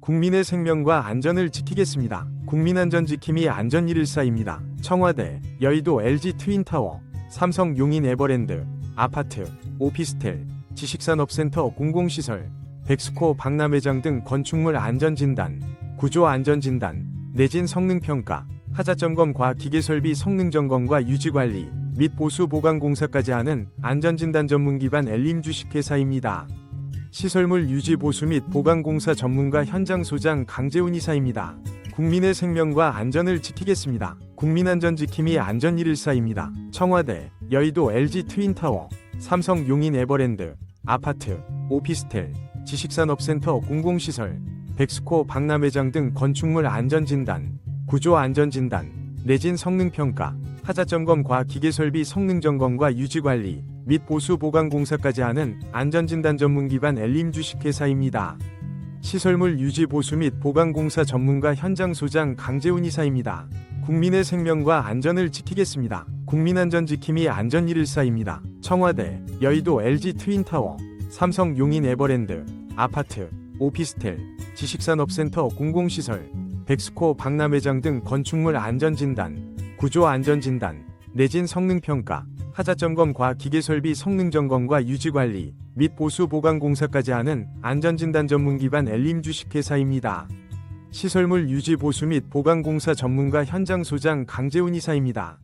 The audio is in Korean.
국민의 생명과 안전을 지키겠습니다. 국민안전지킴이 안전 114입니다. 청와대, 여의도 LG 트윈타워, 삼성 용인 에버랜드, 아파트, 오피스텔, 지식산업센터 공공시설, 백스코 박람회장 등 건축물 안전진단, 구조 안전진단, 내진 성능평가, 하자점검 과 기계설비 성능점검과 유지관리 및 보수 보강 공사까지 하는 안전진단 전문 기반 엘림 주식회사입니다. 시설물 유지 보수 및 보강 공사 전문가 현장 소장 강재훈 이사입니다. 국민의 생명과 안전을 지키겠습니다. 국민 안전 지킴이 안전 114입니다. 청와대, 여의도 LG 트윈타워, 삼성 용인 에버랜드, 아파트, 오피스텔, 지식산업센터 공공시설, 백스코 박람회장 등 건축물 안전진단, 구조 안전진단, 내진 성능평가, 하자점검 과 기계설비 성능점검과 유지관리 및 보수 보강 공사까지 하는 안전진단 전문 기반 엘림 주식회사입니다. 시설물 유지 보수 및 보강 공사 전문가 현장 소장 강재훈 이사입니다. 국민의 생명과 안전을 지키겠습니다. 국민 안전 지킴이 안전 114입니다. 청와대, 여의도 LG 트윈타워, 삼성 용인 에버랜드, 아파트, 오피스텔, 지식산업센터 공공시설, 백스코 박람회장 등 건축물 안전진단, 구조 안전진단, 내진 성능평가, 하자점검 과 기계설비 성능점검과 유지관리 및 보수 보강 공사까지 하는 안전진단 전문 기반 엘림 주식회사입니다. 시설물 유지 보수 및 보강 공사 전문가 현장 소장 강재훈 이사입니다.